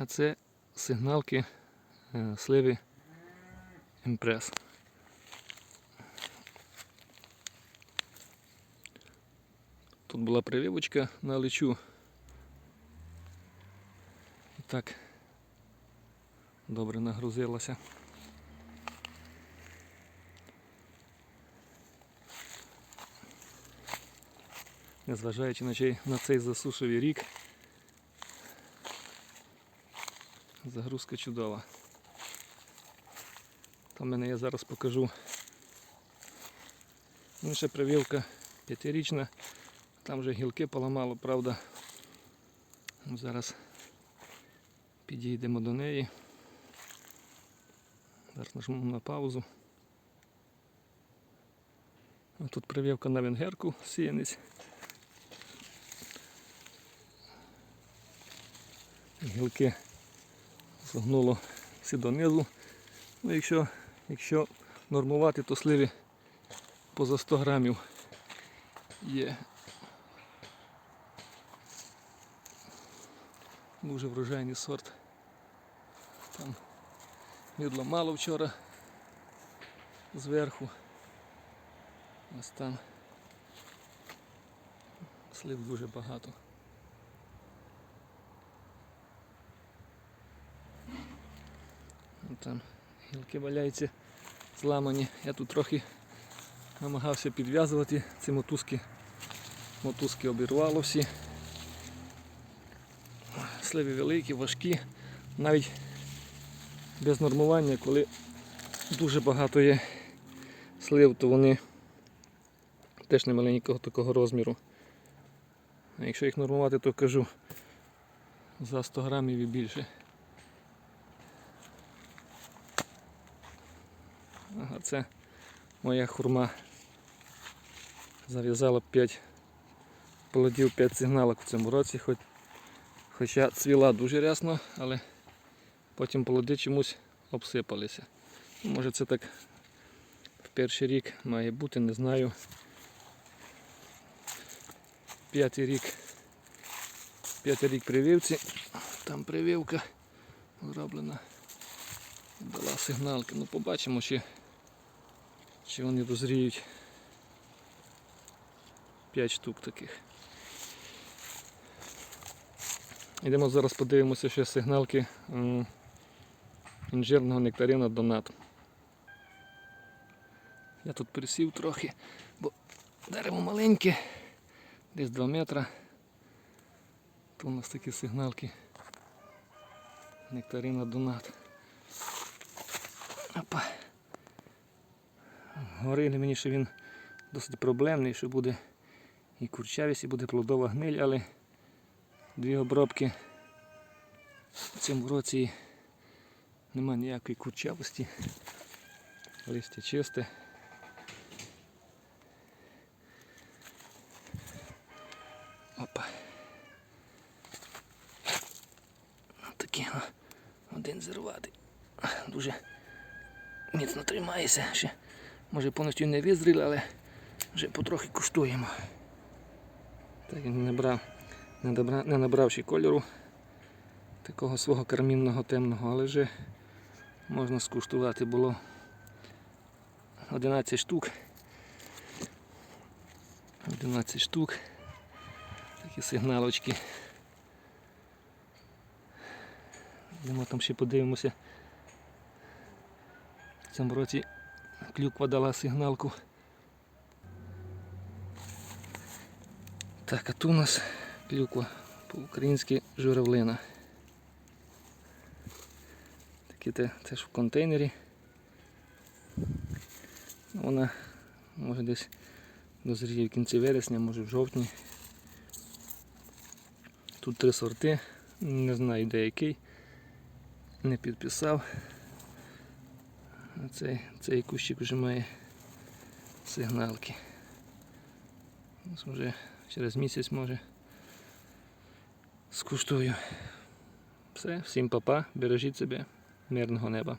А це сигналки е, сливи імпрес. Тут була прививочка на лечу. І так добре нагрузилася. Незважаючи на цей засушливий рік, загрузка чудова. Там мене я зараз покажу. Інша прививка п'ятирічна. Там вже гілки поламало, правда. Зараз підійдемо до неї. Зараз нажму на паузу. А Тут прививка на венгерку сіянець. Гілки загнуло всі донизу. Ну, якщо, якщо нормувати, то сливі поза 100 грамів є. Дуже врожайний сорт. Там мідла мало вчора зверху. Ось там слив дуже багато. Там гілки валяються зламані. Я тут трохи намагався підв'язувати ці мотузки. Мотузки обірвало всі. Сливи великі, важкі. Навіть без нормування, коли дуже багато є слив, то вони теж не маленького такого розміру. А якщо їх нормувати, то кажу за 100 грамів і більше. Ага, це моя хурма. Зав'язала 5 плодів, 5 сигналок в цьому році, хоч, хоча цвіла дуже рясно, але потім плоди чомусь обсипалися. Може це так в перший рік має бути, не знаю. П'ятий рік. П'ятий рік прививці. Там прививка зроблена. Дала сигналки. Ну побачимо, чи, чи вони дозріють. 5 штук таких. Йдемо зараз подивимося ще сигналки інжирного нектарина Донат. Я тут присів трохи, бо дерево маленьке, десь 2 метра. То у нас такі сигналки. Нектарина Донат. Опа. Говорили мені, що він досить проблемний, що буде і курчавість, і буде плодова гниль, але дві обробки в цьому році немає ніякої курчавості. Листя чисте. Опа. Такий один зірватий. Дуже міцно тримається. Ще, може повністю не визріли, але вже потрохи куштуємо. Так він не набрав, не, добра, не набравши кольору такого свого кармінного темного, але вже можна скуштувати було 11 штук. 11 штук. Такі сигналочки. Йдемо там ще подивимося. В цьому році клюква дала сигналку. Так, а тут у нас клюква по-українськи журавлина. Такі те, теж в контейнері. Вона може десь дозріє в кінці вересня, може в жовтні. Тут три сорти, не знаю де який, не підписав. Цей, цей кущик вже має сигналки. Ось Вже через місяць може скуштую. Все, всім папа, бережіть себе, мирного неба.